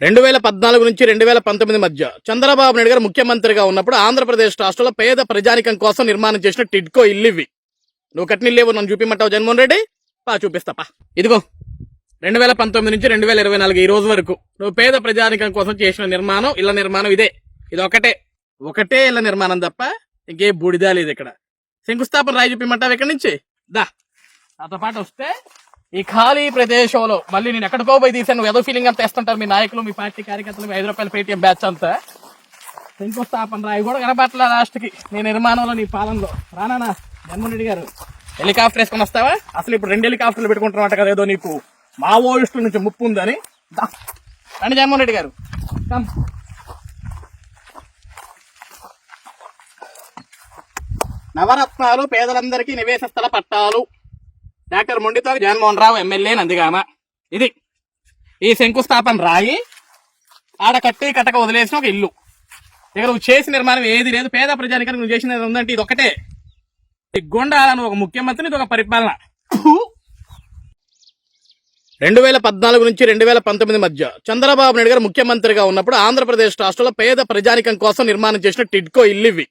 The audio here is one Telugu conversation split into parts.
రెండు వేల పద్నాలుగు నుంచి రెండు వేల పంతొమ్మిది మధ్య చంద్రబాబు నాయుడు గారు ముఖ్యమంత్రిగా ఉన్నప్పుడు ఆంధ్రప్రదేశ్ రాష్ట్రంలో పేద ప్రజానికం కోసం నిర్మాణం చేసిన టిడ్కో ఇల్లు ఇవి. నువ్వు కట్టిన ఇల్లు నన్ను చూపిమంటావు జగన్మోహన్ రెడ్డి? పా చూపిస్తాపా. ఇదిగో రెండు వేల పంతొమ్మిది నుంచి రెండు వేల ఇరవై నాలుగు ఈ రోజు వరకు నువ్వు పేద ప్రజానికం కోసం చేసిన నిర్మాణం ఇళ్ళ నిర్మాణం ఇదే. ఇది ఒకటే. ఒకటే ఇళ్ళ నిర్మాణం తప్ప ఇంకే బూడిదా లేదు ఇక్కడ. శంకుస్థాపన రాయి చూపిమంటావు ఇక్కడి నుంచి? దా. నాతో పాటు వస్తే ఈ ఖాళీ ప్రదేశంలో మళ్ళీ నేను ఎక్కడికో పోయి తీసాను ఏదో ఫీలింగ్ అంతా వేస్తుంటారు మీ నాయకులు మీ పార్టీ కార్యకర్తలు మీ ఐదు రూపాయల పేటీఎం బ్యాచ్ అంతా. శంకుస్థాపన రాయి కూడా కనపట్ల లాస్ట్కి. నీ నిర్మాణంలో నీ పాలనలో. రానా జగన్మోహన్ గారు హెలికాప్టర్ వేసుకొని వస్తావా? అసలు ఇప్పుడు రెండు హెలికాప్టర్లు పెట్టుకుంటున్నమాట కదా ఏదో నీకు మావోయిస్టుల నుంచి ముప్పు ఉందని. రండి జగన్మోహన్ రెడ్డి గారు. కమ్ నవరత్నాలు పేదలందరికీ నివేశ స్థల పట్టాలు. Doctor Monditoka Jaganmohan Rao MLA Nandigama. ఇది. ఈ శంకుస్థాపన రాయి ఆడ కట్టి కట్టక వదిలేసిన ఒక ఇల్లు. ఇక నువ్వు చేసిన నిర్మాణం ఏది లేదు పేద ప్రజానికానికి నువ్వు చేసిన ఉందంటే ఇది ఒకటే. గుండాలను ఒక ముఖ్యమంత్రిని ఇది ఒక పరిపాలన. రెండు వేల పద్నాలుగు నుంచి రెండు వేల పంతొమ్మిది మధ్య చంద్రబాబు నాయుడు గారు ముఖ్యమంత్రిగా ఉన్నప్పుడు ఆంధ్రప్రదేశ్ రాష్ట్రంలో పేద ప్రజానికం కోసం నిర్మాణం చేసిన టిడ్కో ఇల్లు ఇవి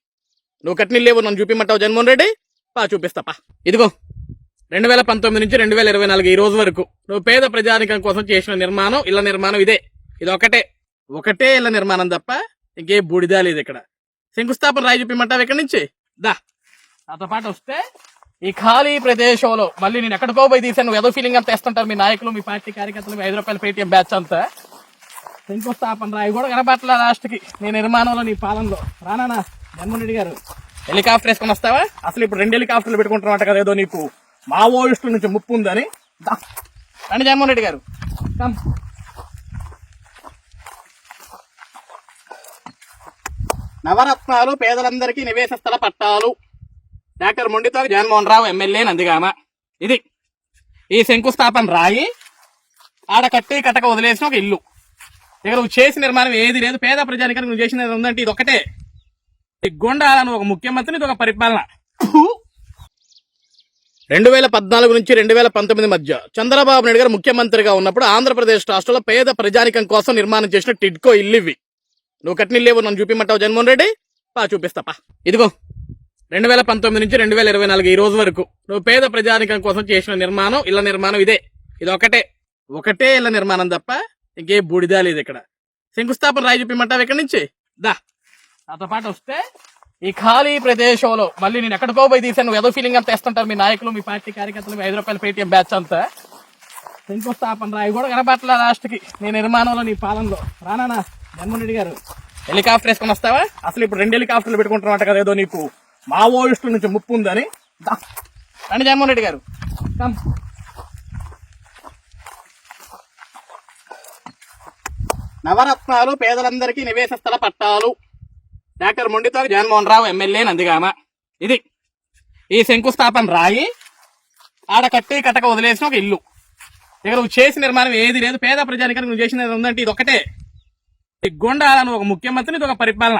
నువ్వు కట్టిన ఇల్లేవు నన్ను చూపిమంటావు జగన్మోహన్ రెడ్డి? పా చూపిస్తాపా ఇదిగో. రెండు వేల పంతొమ్మిది నుంచి రెండు వేల ఇరవై నాలుగు ఈ రోజు వరకు నువ్వు పేద ప్రజానికం కోసం చేసిన నిర్మాణం ఇళ్ళ నిర్మాణం ఇదే. ఇది ఒకటే. ఒకటే ఇళ్ళ నిర్మాణం తప్ప ఇంకే బూడిదా లేదు ఇక్కడ. శంకుస్థాపన రాయి చూపిమంటావు ఇక్కడ నుంచి? దా. నాతో పాటు వస్తే ఈ ఖాళీ ప్రదేశంలో మళ్ళీ నేను ఎక్కడికో పోయి తీసాను ఏదో ఫీలింగ్ అంతా వేస్తుంటారు మీ నాయకులు మీ పార్టీ కార్యకర్తలు ఐదు రూపాయల పేటీఎం బ్యాచ్ అంతా. శంకుస్థాపన రాయి కూడా కనపట్ల లాస్ట్కి నీ నిర్మాణంలో నీ పాలనలో. రానా జగన్మోహన్ రెడ్డి గారు. హెలికాప్టర్ వేసుకొని వస్తావా? అసలు ఇప్పుడు రెండు హెలికాప్టర్లు పెట్టుకుంటున్నమాట కదా ఏదో నీకు. మావోయిస్టుల నుంచి ముప్పు ఉందని. రండి జగన్మోహన్ రెడ్డి గారు. కమ్. నవరత్నాలు పేదలందరికీ నివేశ స్థల పట్టాలు. Doctor Monditoka Jaganmohan Rao MLA Nandigama. ఇది. ఈ శంకుస్థాపన రాయి ఆడ కట్టి కట్టక వదిలేసిన ఒక ఇల్లు. ఇక నువ్వు చేసిన నిర్మాణం ఏది లేదు. పేద ప్రజానికానికి నువ్వు చేసిన ఉందంటే ఇది ఒకటే ఈ గొండాలను ఒక ముఖ్యమంత్రిని ఇది ఒక పరిపాలన. రెండు వేల పద్నాలుగు నుంచి రెండు వేల పంతొమ్మిది మధ్య చంద్రబాబు నాయుడు గారు ముఖ్యమంత్రిగా ఉన్నప్పుడు ఆంధ్రప్రదేశ్ రాష్ట్రంలో పేద ప్రజానికం కోసం నిర్మాణం చేసిన టిడ్కో ఇల్లు ఇవి. నువ్వు కట్టిన ఇల్లేవు నన్ను చూపిమంటావు జగన్మోహన్ రెడ్డి? పా చూపిస్తాపా. ఇదిగో రెండు వేల పంతొమ్మిది నుంచి రెండు వేల ఇరవై నాలుగు ఈ రోజు వరకు నువ్వు పేద ప్రజానికం కోసం చేసిన నిర్మాణం ఇళ్ళ నిర్మాణం ఇదే. ఇది ఒకటే. ఒకటే ఇళ్ళ నిర్మాణం తప్ప ఇంకే బూడిదా లేదు ఇక్కడ. శంకుస్థాపన రాయి చూపిమంటావు ఇక్కడి నుంచి? దా. నాతో పాటు వస్తే ఈ ఖాళీ ప్రదేశంలో మళ్ళీ నేను ఎక్కడికో పోయి తీసాను ఏదో ఫీలింగ్ అంతా వేస్తుంటారు మీ నాయకులు మీ పార్టీ కార్యకర్తలు ఐదు రూపాయల పేటీఎం బ్యాచ్ అంతా. శంకుస్థాపన రాయి కూడా కనపట్ల లాస్ట్కి. నీ నిర్మాణంలో నీ పాలనలో. రానా జగన్మోహన్ గారు హెలికాప్టర్ వేసుకొని వస్తావా? అసలు ఇప్పుడు రెండు హెలికాప్టర్లు పెట్టుకుంటున్నమాట కదా ఏదో నీకు. మావోయిస్టుల నుంచి ముప్పు ఉందని. రండి జగన్మోహన్ రెడ్డి గారు. కమ్. నవరత్నాలు పేదలందరికీ నివేశ స్థల పట్టాలు. Doctor Monditoka Jaganmohan Rao MLA Nandigama. ఇది. ఈ శంకుస్థాపన రాయి ఆడ కట్టి కట్టక వదిలేసిన ఒక ఇల్లు. ఇక నువ్వు చేసిన నిర్మాణం ఏది లేదు పేద ప్రజానికానికి నువ్వు చేసిన ఉందంటే ఇది ఒకటే ఈ గొండాలను ఒక ముఖ్యమంత్రిని ఇది ఒక పరిపాలన.